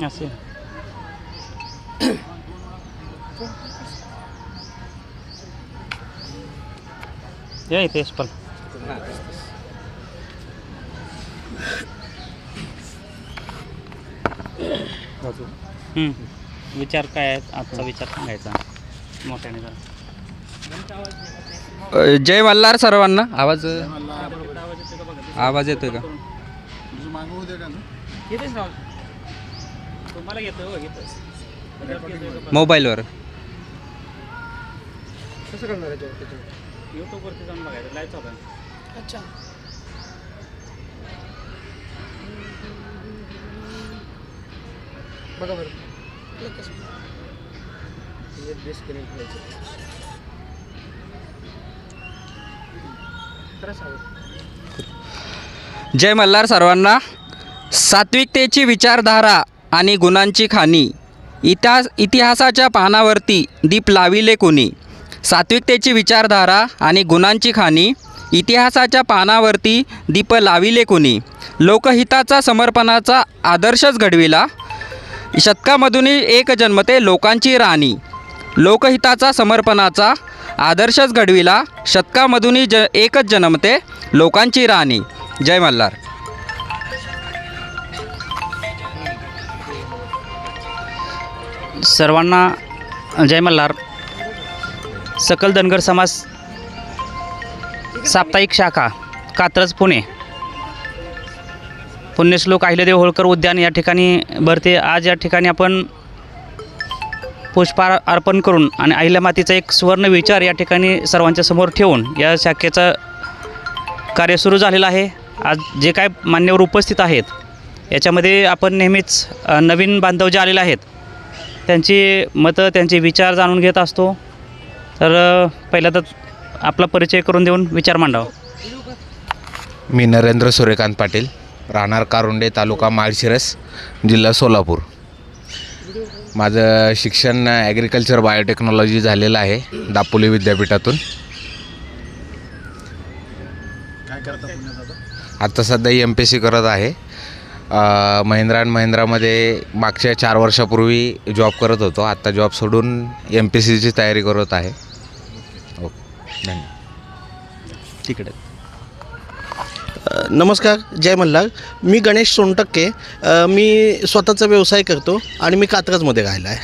असे या इथे हम्म. विचार काय आहेत आजचा विचार सांगायचा मोठ्याने जरा जय मल्हार सर्वांना. आवाज आवाज येतोय का? हो मोबाईलवर. यूट्यूबवरती जाऊन बघायचं लाईव्ह चालू आहे. अच्छा. बघा बरं. डिस्कनेक्ट व्हायचं जय मल्हार सर्वांना. सात्विकतेची विचारधारा. आणि गुणांची खाणी. इतिहास इतिहासाच्या पानावरती दीप लाविले कोणी? सात्विकतेची विचारधारा आणि गुणांची खाणी. इतिहासाच्या पानावरती दीप लाविले कोणी? लोकहिताचा समर्पणाचा आदर्शच घडविला. शतकामधूनही एक जन्मते लोकांची राणी. लोकहिताचा समर्पणाचा आदर्शच घडविला. शतकामधूनही ज एकच जन्मते लोकांची राणी. जय मल्हार. सर्वांना जय मल्हार. सकल धनगर समाज साप्ताहिक शाखा कात्रज पुणे. पुण्यश्लोक अहिल्यादेव होळकर उद्यान या ठिकाणी भरते. आज या ठिकाणी आपण पुष्पार अर्पण करून आणि अहिल्या मातीचा एक सुवर्ण विचार या ठिकाणी सर्वांच्या समोर ठेवून या शाखेचं कार्य सुरू झालेलं आहे. आज जे काय मान्यवर उपस्थित आहेत याच्यामध्ये आपण नेहमीच नवीन बांधव जे आलेले आहेत त्यांची मतं त्यांचे विचार जाणून घेत असतो. तर अ, पहिला तर आपला परिचय करून देऊन विचार मांडावा. मी नरेंद्र सूर्यकांत पाटील राहणार कारुंडे तालुका माळशिरस जिल्हा सोलापूर. माझं शिक्षण ॲग्रिकल्चर बायोटेक्नॉलॉजी झालेलं आहे दापोली विद्यापीठातून. आता सध्या एम पी सी करत आहे. महिंद्रा अँड महिंद्रामध्ये मागच्या चार वर्षापूर्वी जॉब करत होतो. आत्ता जॉब सोडून एम पी सीची तयारी करत आहे. ओके धन्यवाद. तिकडे. नमस्कार जय मल्हार. मी गणेश सोनटक्के. अ, मी स्वतःचा व्यवसाय करतो आणि मी कात्रजमध्ये राहिला आहे.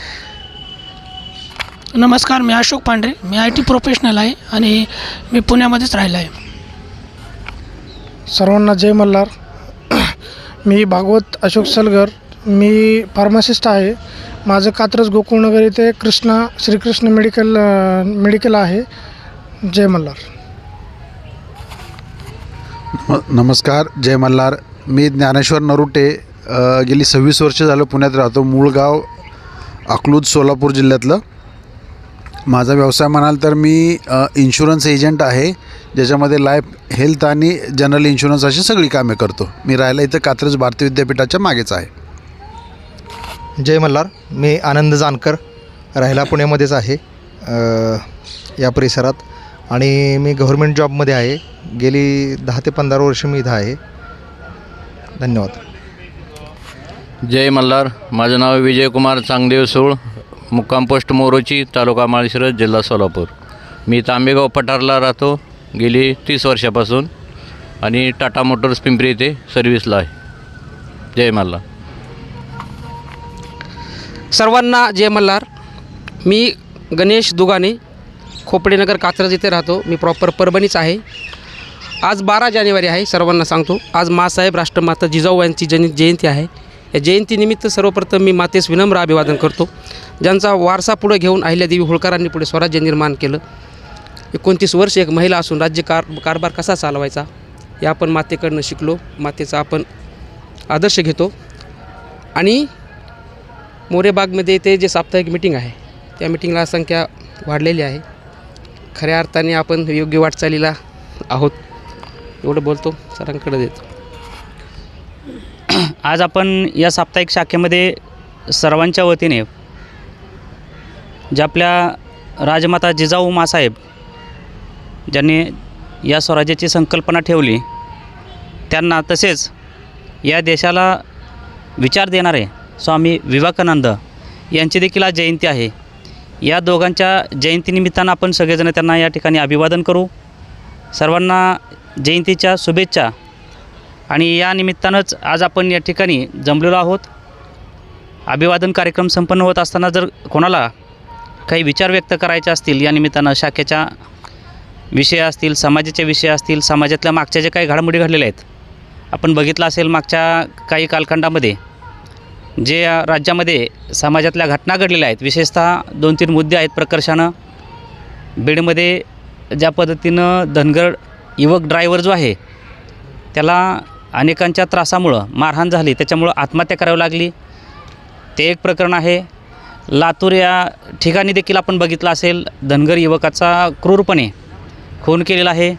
नमस्कार मी अशोक पांढरे. मी आय टी प्रोफेशनल आहे आणि मी पुण्यामध्येच राहिला आहे. सर्वांना जय मल्हार. मी भागवत अशोक सलगर. मी फार्मासिस्ट आहे. माझं कात्रज गोकुळनगर इथे कृष्णा श्रीकृष्ण मेडिकल मेडिकल आहे. जय मल्हार. नमस्कार. जय मल्हार. मी ज्ञानेश्वर नरुटे गेली सव्वीस वर्ष झालं पुण्यात राहतो. मूळ गाव अकलूज सोलापूर जिल्ह्यातलं. माझा व्यवसाय म्हणाल तर मी इन्शुरन्स एजंट आहे. ज्याच्यामध्ये लाईफ हेल्थ आणि जनरल इन्शुरन्स अशी सगळी कामे करतो. मी राहायला इथं कात्रज भारतीय विद्यापीठाच्या मागेच आहे. जय मल्हार. मी आनंद जानकर. राहायला पुण्यामध्येच आहे या परिसरात. आणि मी गव्हर्मेंट जॉबमध्ये आहे. गेली दहा ते पंधरा वर्ष मी इथं आहे. धन्यवाद. जय मल्हार. माझं नाव विजयकुमार चांगदेव सूळ. मुक्काम पोस्ट मोरोची तालुका माळशिरस जिल्हा सोलापूर. मी तांबेगाव पठारला राहतो. गेली तीस वर्षापासून. आणि टाटा मोटर्स पिंपरी येथे सर्व्हिसला आहे. जय मल्हार. सर्वांना जय मल्हार. मी गणेश दुगाने खोपडेनगर कात्रज इथे राहतो. मी प्रॉपर परभणीच आहे. आज बारा जानेवारी आहे सर्वांना सांगतो. आज मासाहेब राष्ट्रमाता जिजाऊ यांची जन जयंती आहे. या जयंतीनिमित्त सर्वप्रथम मी मातेस विनम्र अभिवादन करतो. ज्यांचा वारसा पुढे घेऊन अहिल्यादेवी होळकरांनी पुढे स्वराज्य निर्माण केलं. एकोणतीस वर्ष एक महिला असून राज्य कार कारभार कसा चालवायचा हे आपण मातेकडनं शिकलो. मातेचा आपण आदर्श घेतो. आणि मोरेबागमध्ये ते जे साप्ताहिक मिटिंग आहे त्या मिटिंगला संख्या वाढलेली आहे. खऱ्या अर्थाने आपण योग्य वाटचालीला आहोत. एवढं बोलतो. सरांकडे देतो. आज आपण या साप्ताहिक शाखेमध्ये सर्वांच्या वतीने ज्या आपल्या राजमाता जिजाऊ मासाहेब ज्यांनी या स्वराज्याची संकल्पना ठेवली त्यांना तसेच या देशाला विचार देणारे स्वामी विवेकानंद यांची देखील आज जयंती आहे. या दोघांच्या जयंतीनिमित्तानं आपण सगळेजण त्यांना या ठिकाणी अभिवादन करू. सर्वांना जयंतीच्या शुभेच्छा. आणि या निमित्तानंच आज आपण या ठिकाणी जमलेलो आहोत. अभिवादन कार्यक्रम संपन्न होत असताना जर कोणाला काही विचार व्यक्त करायचे असतील या निमित्तानं शाखेच्या विषय असतील समाजाचे विषय असतील समाजातल्या मागच्या जे काही घडामोडी घडलेल्या आहेत आपण बघितलं असेल मागच्या काही कालखंडामध्ये जे राज्यामध्ये समाजातल्या घटना घडलेल्या आहेत विशेषतः दोन तीन मुद्दे आहेत प्रकर्षानं. बीडमध्ये ज्या पद्धतीनं धनगर युवक ड्रायव्हर जो आहे त्याला अनेकांच्या त्रासामुळं मारहाण झाली. त्याच्यामुळं आत्महत्या करावी लागली. ते एक प्रकरण आहे. लातूर या ठिकाणी देखील आपण बघितलं असेल धनगर युवकाचा क्रूरपणे खून केलेला आहे.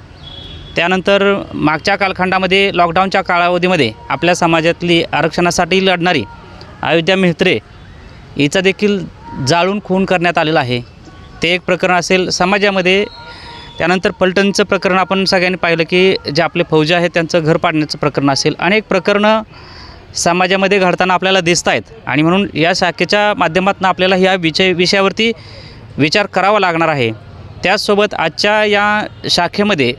त्यानंतर मागच्या कालखंडामध्ये लॉकडाऊनच्या कालावधीमध्ये आपल्या समाजातली आरक्षणासाठी लढणारी अयोध्या मेहत्रे हिचा देखील जाळून खून करण्यात आलेला आहे. ते एक प्रकरण असेल समाजामध्ये त्यानंतर पलटणचं प्रकरण आपण सगळ्यांनी पाहिलं की जे आपले फौजे आहेत त्यांचं घर पाडण्याचं प्रकरण असेल. अनेक प्रकरणं समाजामध्ये घडताना आपल्याला दिसत आहेत आणि म्हणून या शाखेच्या माध्यमातून आपल्याला ह्या विषय विषयावरती विचार करावा लागणार आहे. त्याचसोबत आजच्या या शाखेमध्ये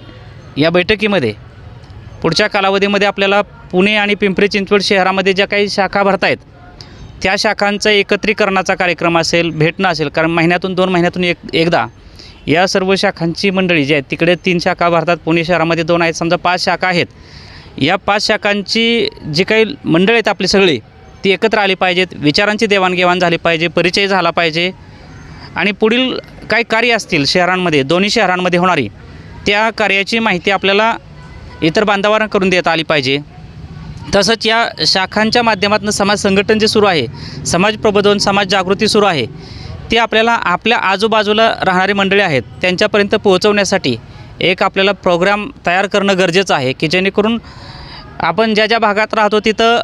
या बैठकीमध्ये पुढच्या कालावधीमध्ये आपल्याला पुणे आणि पिंपरी चिंचवड शहरामध्ये ज्या काही शाखा भरत आहेत त्या शाखांचं एकत्रीकरणाचा कार्यक्रम असेल भेटणं असेल. कारण महिन्यातून दोन महिन्यातून एक एकदा या सर्व शाखांची मंडळी जी आहेत तिकडे तीन शाखा भारतात पुणे शहरामध्ये दोन आहेत समजा पाच शाखा आहेत. या पाच शाखांची जी काही मंडळ आहेत आपली सगळी ती एकत्र आली पाहिजेत विचारांची देवाणघेवाण झाली पाहिजे परिचय झाला पाहिजे. आणि पुढील काही कार्य असतील शहरांमध्ये दोन्ही शहरांमध्ये होणारी त्या कार्याची माहिती आपल्याला इतर बांधवांना करून देता आली पाहिजे. तसंच या शाखांच्या माध्यमातून समाज संघटन जे सुरू आहे समाज प्रबोधन समाज जागृती सुरू आहे ते आपल्याला आपल्या आजूबाजूला राहणारी मंडळी आहेत त्यांच्यापर्यंत पोहोचवण्यासाठी एक आपल्याला प्रोग्राम तयार करणं गरजेचं आहे की जेणेकरून आपण ज्या ज्या भागात राहतो तिथं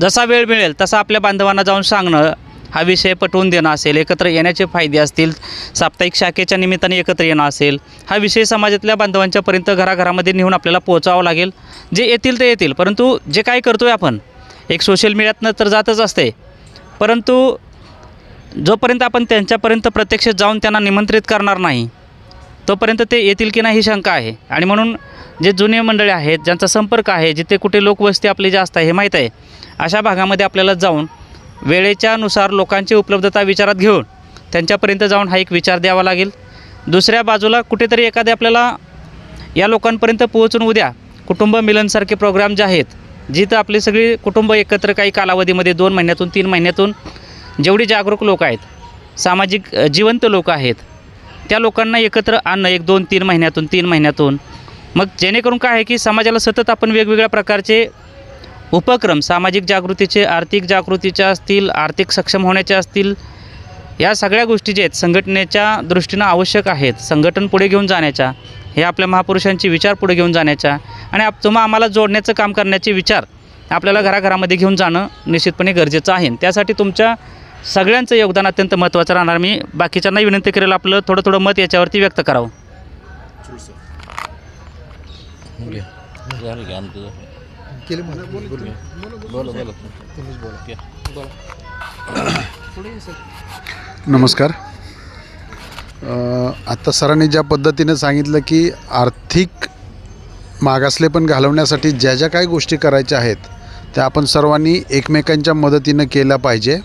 जसा वेळ मिळेल तसा आपल्या बांधवांना जाऊन सांगणं हा विषय पटवून देणं असेल एकत्र येण्याचे फायदे असतील साप्ताहिक शाखेच्या निमित्ताने एकत्र येणं असेल हा विषय समाजातल्या बांधवांच्यापर्यंत घराघरामध्ये नेऊन आपल्याला पोहोचावं लागेल. जे येतील ते येतील परंतु जे काय करतो आहे आपण एक सोशल मीडियातनं तर जातच असते. परंतु जोपर्यंत आपण त्यांच्यापर्यंत प्रत्यक्ष जाऊन त्यांना निमंत्रित करणार नाही तोपर्यंत ते येतील की नाही ही शंका आहे. आणि म्हणून जे जुने मंडळी आहेत ज्यांचा संपर्क आहे जिथे कुठे लोकवस्ती आपली जास्त आहे हे माहीत आहे अशा भागामध्ये आपल्याला जाऊन वेळेच्यानुसार लोकांची उपलब्धता विचारात घेऊन त्यांच्यापर्यंत जाऊन हा एक विचार द्यावा लागेल. दुसऱ्या बाजूला कुठेतरी एखादे आपल्याला या लोकांपर्यंत पोहोचून उद्या कुटुंब मिलनसारखे प्रोग्राम जे आहेत जिथं आपली सगळी कुटुंब एकत्र काही कालावधीमध्ये दोन महिन्यातून तीन महिन्यातून जेवढी जागरूक लोक आहेत सामाजिक जिवंत लोक आहेत त्या लोकांना एकत्र आणणं एक दोन तीन महिन्यातून तीन महिन्यातून. मग जेणेकरून काय आहे की समाजाला सतत आपण वेगवेगळ्या प्रकारचे उपक्रम सामाजिक जागृतीचे आर्थिक जागृतीचे असतील आर्थिक सक्षम होण्याचे असतील या सगळ्या गोष्टी ज्या आहेत संघटनेच्या दृष्टीनं आवश्यक आहेत. संघटन पुढे घेऊन जाण्याच्या हे आपल्या महापुरुषांचे विचार पुढे घेऊन जाण्याच्या आणि आप तुम्हा आम्हाला जोडण्याचं काम करण्याचे विचार आपल्याला घराघरामध्ये घेऊन जाणं निश्चितपणे गरजेचं आहे. त्यासाठी तुमच्या सगळ्यांचं योगदान अत्यंत महत्त्वाचं राहणार. मी बाकीच्यांनाही विनंती करेल आपलं थोडं थोडं मत याच्यावरती व्यक्त करावं. नमस्कार. आत्ता सरांनी ज्या पद्धतीनं सांगितलं की आर्थिक मागासले पण घालवण्यासाठी ज्या ज्या काही गोष्टी करायच्या आहेत त्या आपण सर्वांनी एकमेकांच्या मदतीनं केल्या पाहिजे.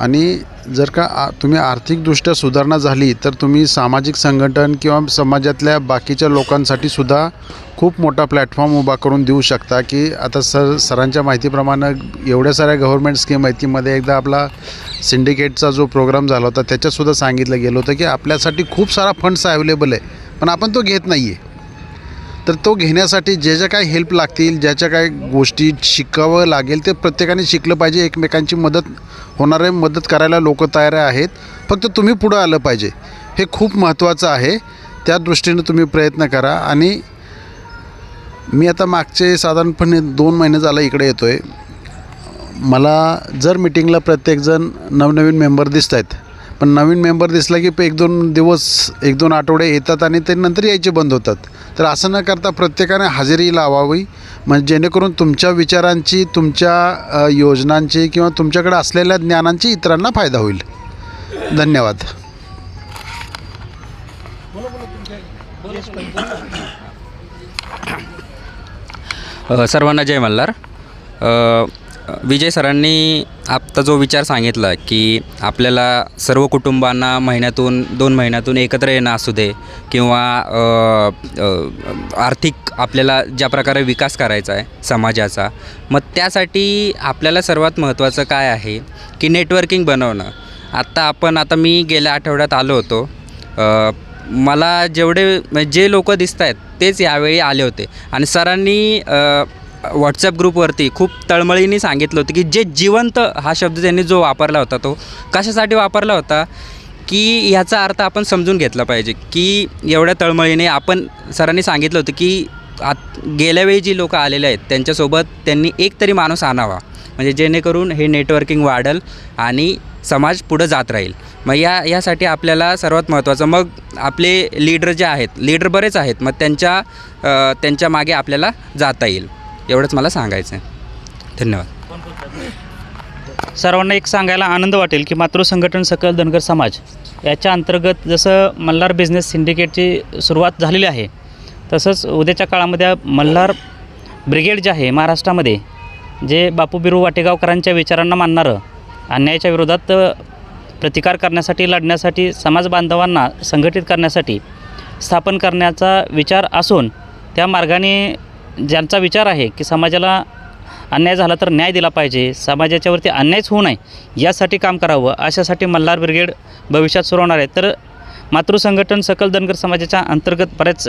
आणि जर का आ तुम्ही आर्थिकदृष्ट्या सुधारणा झाली तर तुम्ही सामाजिक संघटन किंवा समाजातल्या बाकीच्या लोकांसाठी सुद्धा खूप मोठा प्लॅटफॉर्म उभा करून देऊ शकता की आता सर सरांच्या माहितीप्रमाणे एवढ्या साऱ्या गव्हर्मेंट स्कीम माहितीमध्ये एकदा आपला सिंडिकेटचा जो प्रोग्राम झाला होता त्याच्यातसुद्धा सांगितलं गेलं होतं की आपल्यासाठी खूप सारा फंड्स अवेलेबल आहे पण आपण तो घेत नाही आहे तर तो घेण्यासाठी जे ज्या काही हेल्प लागतील ज्याच्या काही गोष्टी शिकावं लागेल ते प्रत्येकाने शिकलं पाहिजे. एकमेकांची मदत होणारे मदत करायला लोक तयार आहेत. फक्त तुम्ही पुढं आलं पाहिजे. हे खूप महत्त्वाचं आहे. त्या दृष्टीनं तुम्ही प्रयत्न करा. आणि मी आता मागचे साधारणपणे दोन महिने झाला इकडे येतो आहे मला जर मिटिंगला प्रत्येकजण नवनवीन मेंबर दिसत आहेत पण नवीन मेंबर दिसला की एक दोन दिवस एक दोन आठवडे येतात आणि ते नंतर यायचे बंद होतात. तर असं न करता प्रत्येकाने हजेरी लावावी. म्हणजे जेणेकरून तुमच्या विचारांची तुमच्या योजनांची किंवा तुमच्याकडे असलेल्या ज्ञानांची इतरांना फायदा होईल. धन्यवाद. सर्वांना जय मल्हार. विजय सरांनी आत्ता जो विचार सांगितला की आपल्याला सर्व कुटुंबांना महिन्यातून दोन महिन्यातून एकत्र येणं असू दे किंवा आर्थिक आपल्याला ज्या प्रकारे विकास करायचा आहे समाजाचा मग त्यासाठी आपल्याला सर्वात महत्त्वाचं काय आहे की नेटवर्किंग बनवणं. आत्ता आपण आता मी गेल्या आठवड्यात आलो होतो. मला जेवढे म्हणजे जे लोक दिसत आहेत तेच यावेळी आले होते. आणि सरांनी व्हॉट्सॲप ग्रुपवरती खूप तळमळीने सांगितलं होतं की जे जिवंत हा शब्द त्यांनी जो वापरला होता तो कशासाठी वापरला होता की ह्याचा अर्थ आपण समजून घेतला पाहिजे. की एवढ्या तळमळीने आपण सरांनी सांगितलं होतं की आत गेल्या वेळी जी लोकं आलेले आहेत त्यांच्यासोबत त्यांनी एक तरी माणूस आणावा. म्हणजे जेणेकरून हे नेटवर्किंग वाढेल आणि समाज पुढं जात राहील. मग या यासाठी आपल्याला सर्वात महत्त्वाचं मग आपले लीडर जे आहेत लीडर बरेच आहेत मग त्यांच्या त्यांच्या मागे आपल्याला जाता येईल. एवढंच मला सांगायचं आहे धन्यवाद. सर्वांना एक सांगायला आनंद वाटेल की मातृसंघटन सकल धनगर समाज याच्या अंतर्गत जसं मल्हार बिझनेस सिंडिकेटची सुरुवात झालेली आहे तसंच उद्याच्या काळामध्ये मल्हार ब्रिगेड जे आहे महाराष्ट्रामध्ये जे बापू बिरू वाटेगावकरांच्या विचारांना मानणारं अन्यायाच्या विरोधात प्रतिकार करण्यासाठी लढण्यासाठी समाज बांधवांना संघटित करण्यासाठी स्थापन करण्याचा विचार असून त्या मार्गाने ज्यांचा विचार आहे की समाजाला अन्याय झाला तर न्याय दिला पाहिजे समाजाच्यावरती अन्यायच होऊ नये यासाठी काम करावं अशासाठी मल्हार ब्रिगेड भविष्यात सुरू होणार आहे. तर मातृसंघटन सकल धनगर समाजाच्या अंतर्गत बऱ्याच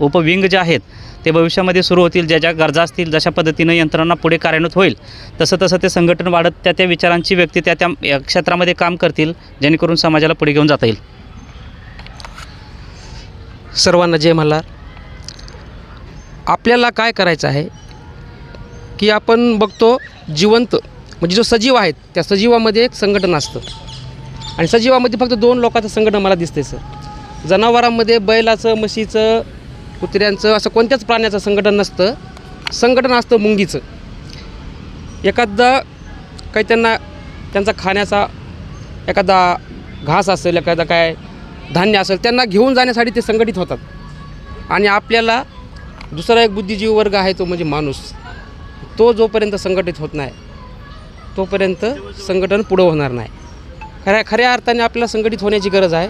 उपविंग जे आहेत ते भविष्यामध्ये सुरू होतील. ज्या ज्या गरजा असतील जशा पद्धतीनं यंत्रणा पुढे कार्यान्वित होईल तसं तसं ते संघटन वाढत त्या त्या विचारांची व्यक्ती त्या त्या क्षेत्रामध्ये काम करतील जेणेकरून समाजाला पुढे घेऊन जाता येईल. सर्वांना जय मल्हार. आपल्याला काय करायचं आहे? की आपण बघतो जिवंत म्हणजे जो सजीव आहेत त्या सजीवामध्ये एक संघटन असतं. आणि सजीवामध्ये फक्त दोन लोकांचं संघटन मला दिसते सर जनावरांमध्ये बैलाचं म्हशीचं कुत्र्यांचं असं कोणत्याच प्राण्याचं संघटन नसतं. संघटन असतं मुंगीचं. एखादा काही त्यांना त्यांचा खाण्याचा एखादा घास असेल एखादा काय धान्य असेल त्यांना घेऊन जाण्यासाठी ते संघटित होतात. आणि आपल्याला दुसरा एक बुद्धिजीवी वर्ग आहे तो म्हणजे माणूस. तो जोपर्यंत संघटित होत नाही तोपर्यंत संघटन पुढं होणार नाही. खऱ्या खऱ्या अर्थाने आपल्याला संघटित होण्याची गरज आहे.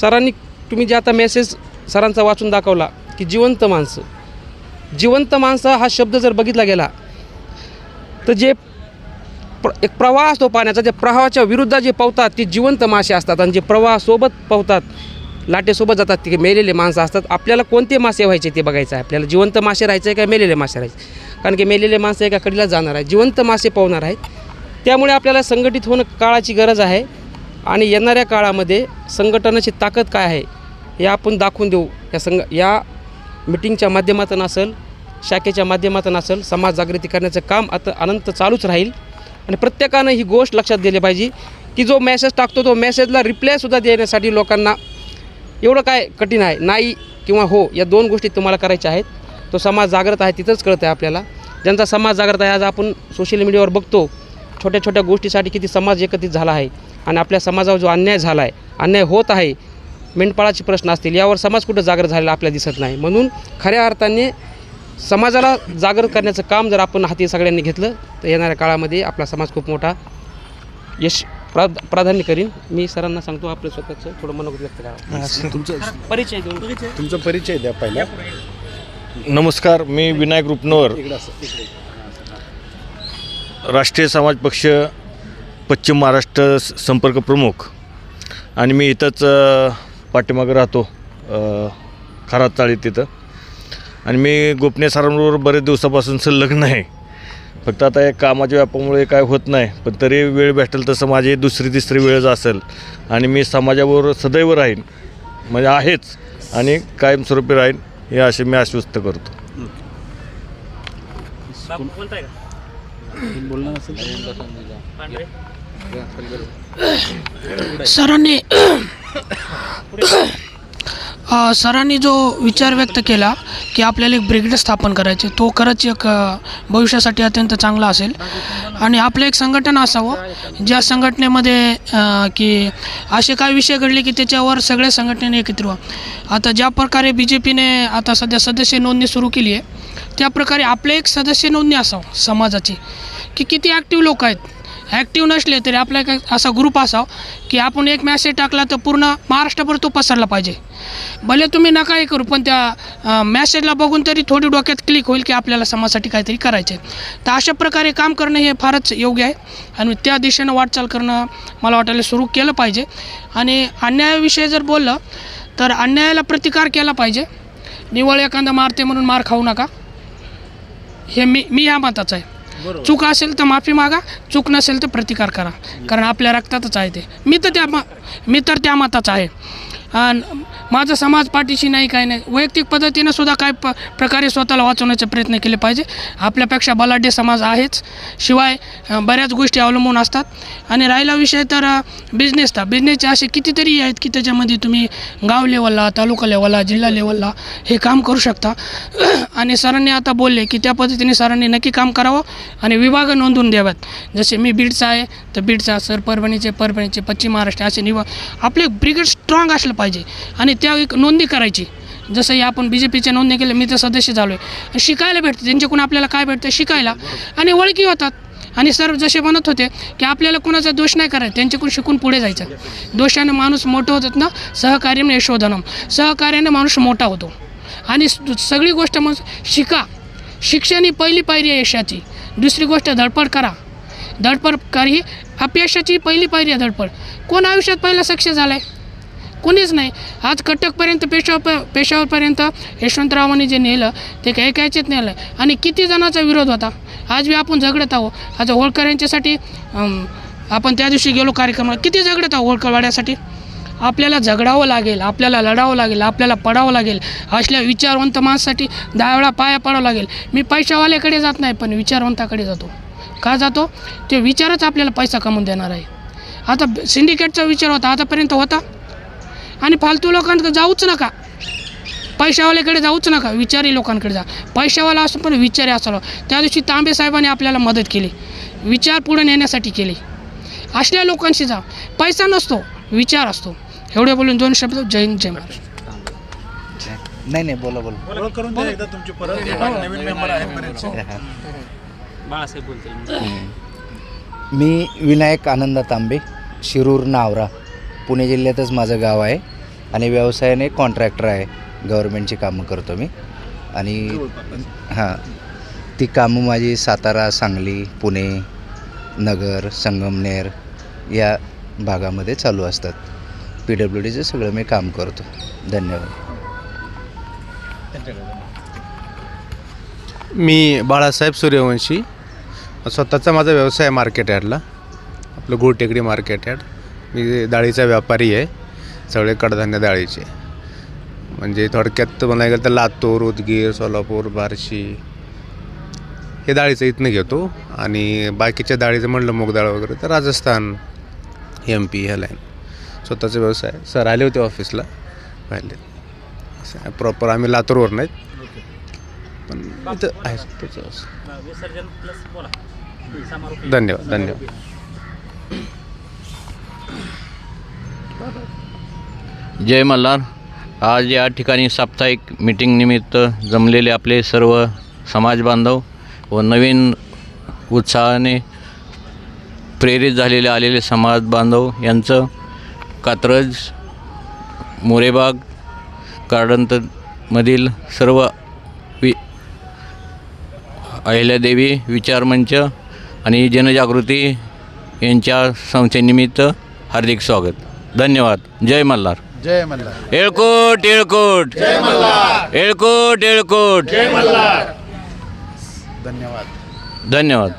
सरांनी तुम्ही जे आता मेसेज सरांचा वाचून दाखवला की जिवंत माणसं. जिवंत माणसं हा शब्द जर बघितला गेला तर जे प्र एक प्रवाह असतो पाण्याचा त्या प्रवाहाच्या विरुद्ध जे पवतात ते जिवंत मासे असतात. आणि जे प्रवाहासोबत पवतात लाटेसोबत जातात ते मेलेले माणसं असतात. आपल्याला कोणते मासे व्हायचे ते बघायचं आहे. आपल्याला जिवंत मासे राहायचं आहे का मेलेले मासे राहायचे कारण की मेलेले माणसं एका कडीला जाणार आहे जिवंत मासे पावणार आहेत. त्यामुळे आपल्याला संघटित होणं काळाची गरज आहे. आणि येणाऱ्या काळामध्ये संघटनाची ताकद काय आहे हे आपण दाखवून देऊ. या संघ या मिटिंगच्या माध्यमातून असेल शाखेच्या माध्यमातून असेल समाज जागृती करण्याचं काम आता अनंत चालूच राहील. आणि प्रत्येकानं ही गोष्ट लक्षात दिली पाहिजे की जो मेसेज टाकतो तो मेसेजला रिप्लायसुद्धा देण्यासाठी लोकांना एवढं काय कठीण आहे? नाही किंवा हो या दोन गोष्टी तुम्हाला करायच्या आहेत. तो समाज जागृत आहे तिथंच कळतं आहे आपल्याला. ज्यांचा समाज जागृत आहे आज आपण सोशल मीडियावर बघतो छोट्या छोट्या गोष्टीसाठी किती समाज एकत्रित झाला आहे आणि आपल्या समाजावर जो अन्याय झाला आहे अन्याय होत आहे मेंढपाळाचे प्रश्न असतील यावर समाज कुठं जागृत झालेला आपल्याला दिसत नाही. म्हणून खऱ्या अर्थाने समाजाला जागृत करण्याचं काम जर आपण हाती सगळ्यांनी घेतलं तर येणाऱ्या काळामध्ये आपला समाज खूप मोठा यश प्रा प्राधान्य करीन. मी सरांना सांगतो आपलं स्वतःचं थोडं मनोगत व्यक्त करा. तुमचं परिचय देऊन. तुमचा परिचय द्या पहिला. नमस्कार मी विनायक रुपनवर राष्ट्रीय समाज पक्ष पश्चिम महाराष्ट्र संपर्क प्रमुख. आणि मी इथंच पाठीमागं राहतो खरात चाळीत तिथं आणि मी गोपनीय सरांबरोबर बरेच दिवसापासून संलग्न आहे. फक्त आता या कामाच्या व्यापामुळे काय होत नाही पण तरी वेळ भेटेल तसं माझी दुसरी तिसरी वेळच असेल. आणि मी समाजाबरोबर सदैव राहीन. म्हणजे आहेच. आणि कायमस्वरूपी राहीन हे असे मी आश्वस्त करतो. सरांनी सरांनी जो विचार व्यक्त केला की आपल्याला एक ब्रिगेड स्थापन करायचे तो खरंच एक भविष्यासाठी अत्यंत चांगला असेल. आणि आपलं एक संघटन असावं ज्या संघटनेमध्ये की असे काही विषय घडले की त्याच्यावर सगळ्या संघटनेने एकत्र व्हा आता ज्या प्रकारे बी जे पीने आता सध्या सदस्य नोंदणी सुरू केली आहे त्या प्रकारे आपलं एक सदस्य नोंदणी असावं समाजाची की किती ॲक्टिव्ह लोक आहेत. ॲक्टिव्ह नसले तरी आपला एक असा ग्रुप असावा की आपण एक मॅसेज टाकला तर पूर्ण महाराष्ट्रभर तो पसरला पाहिजे. भले तुम्ही नकाही करू पण त्या मॅसेजला बघून तरी थोडी डोक्यात क्लिक होईल की आपल्याला समाजासाठी काहीतरी करायचं आहे तर अशा प्रकारे काम करणं हे फारच योग्य आहे. आणि त्या दिशेनं वाटचाल करणं मला वाटायला सुरू केलं पाहिजे. आणि अन्यायाविषयी जर बोललं तर अन्यायाला प्रतिकार केला पाहिजे. निवळ एखादा मारते म्हणून मार खाऊ नका. हे मी मी ह्या मताचं आहे. चूक असेल तर माफी मागा चूक नसेल तर प्रतिकार करा. कारण आपल्या रक्तातच आहे ते. मी तर त्या मी तर त्या मताचा आहे. माझं समाज पाठीशी नाही काही नाही. वैयक्तिक पद्धतीनं सुद्धा काय प प्रकारे स्वतःला वाचवण्याचे प्रयत्न केले पाहिजे. आपल्यापेक्षा बलाढ्य समाज आहेच. शिवाय बऱ्याच गोष्टी अवलंबून असतात. आणि राहिला विषय तर बिझनेसचा बिझनेसचे असे कितीतरी आहेत की त्याच्यामध्ये तुम्ही गाव लेवलला तालुका लेवलला जिल्हा लेवलला हे काम करू शकता. आणि सरांनी आता बोलले की त्या पद्धतीने सरांनी नक्की काम करावं आणि विभाग नोंदवून द्याव्यात. जसे मी बीडचा आहे तर बीडचा सर परभणीचे परभणीचे पश्चिम महाराष्ट्र असे निवा आपले ब्रिगेड स्ट्रॉंग असलं पाहिजे. आणि त्या एक नोंदी करायची. जसंही आपण बी जे पीच्या नोंदणी केलं मी तर सदस्य झालो आहे शिकायला भेटतं त्यांच्याकडून आपल्याला काय भेटतं शिकायला. आणि ओळखी होतात. आणि सर जसे म्हणत होते की आपल्याला कोणाचा दोष नाही करायचा त्यांच्याकडून शिकून पुढे जायचं. दोषानं माणूस मोठं होतात ना सहकार्याने यशोधनम. सहकार्याने माणूस मोठा होतो. आणि सगळी गोष्ट मग शिका. शिक्षण ही पहिली पायरी आहे यशाची. दुसरी गोष्ट धडपड करा. धडपड कर ही अपयशाची पहिली पायरी आहे धडपड. कोण आयुष्यात पहिला सक्सेस झाला आहे कोणीच नाही. आज कटकपर्यंत पेशावर पेशावरपर्यंत यशवंतरावांनी जे नेलं ते काही कायचेच नेलं. आणि किती जणांचा विरोध होता. आज बी आपण झगडत आहोत. आता होळकर यांच्यासाठी आपण त्या दिवशी गेलो कार्यक्रमाला. किती झगडत आहोत होळकरवाड्यासाठी? आपल्याला झगडावं लागेल आपल्याला लढावं लागेल आपल्याला पडावं लागेल. असल्या विचारवंत माणसासाठी दहा वेळा पाया पडावं लागेल. मी पैशावाल्याकडे जात नाही पण विचारवंताकडे जातो. का जातो? ते विचारच आपल्याला पैसा कमवून देणार आहे. आता सिंडिकेटचा विचार होता आतापर्यंत होता? आणि फालतू लोकांकडे जाऊच नका. पैशावाल्याकडे जाऊच नका. विचारी लोकांकडे जा. पैशावाला असो पण विचारी असावा त्या दिवशी तांबे साहेबांनी आपल्याला मदत केली. विचार पुढे नेण्यासाठी केली. असल्या लोकांशी जा. पैसा नसतो विचार असतो. एवढे बोलून दोन शब्द जय हिंद जय महाराष्ट्र. नाही नाही बोला बोला. बाळासाहेब बोलतील मी विनायक आनंद तांबे शिरूर नावरा पुणे जिल्ह्यातच माझं गाव आहे. आणि व्यवसायाने कॉन्ट्रॅक्टर आहे. गव्हर्मेंटची कामं करतो मी. आणि हां ती कामं माझी सातारा सांगली पुणे नगर संगमनेर या भागामध्ये चालू असतात. पी डब्ल्यू डीचं सगळं मी काम करतो. धन्यवाद. मी बाळासाहेब सूर्यवंशी. स्वतःचा माझा व्यवसाय मार्केट यार्डला. आपलं गुळटेकडी मार्केट यार्ड. मी डाळीचा व्यापारी आहे. सगळे कडधान्य डाळीचे. म्हणजे थोडक्यात मला गेलं तर लातूर उदगीर सोलापूर बार्शी हे डाळीचं इथनं घेतो. आणि बाकीच्या डाळीचं म्हणलं मूग डाळ वगैरे तर राजस्थान एम पी ह्या लाईन स्वतःचा व्यवसाय. सर आले होते ऑफिसला पाहिले. असं प्रॉपर आम्ही लातूरवर नाहीत. पण इथं आहे. स्वतःचं व्यवसाय. धन्यवाद धन्यवाद. जय मल्हार. आज या ठिकाणी साप्ताहिक मीटिंगनिमित्त जमलेले आपले सर्व समाज बांधव व नवीन उत्साहाने प्रेरित झालेले आलेले समाज बांधव यांचं कात्रज मोरेबाग गार्डनमधील सर्व वि अहिल्यादेवी विचारमंच आणि जनजागृती यांच्या संस्थेनिमित्त हार्दिक स्वागत. धन्यवाद. जय मल्हार. जय मल्हार. येळकोट येळकोट. येळकोट येळकोट. धन्यवाद. धन्यवाद.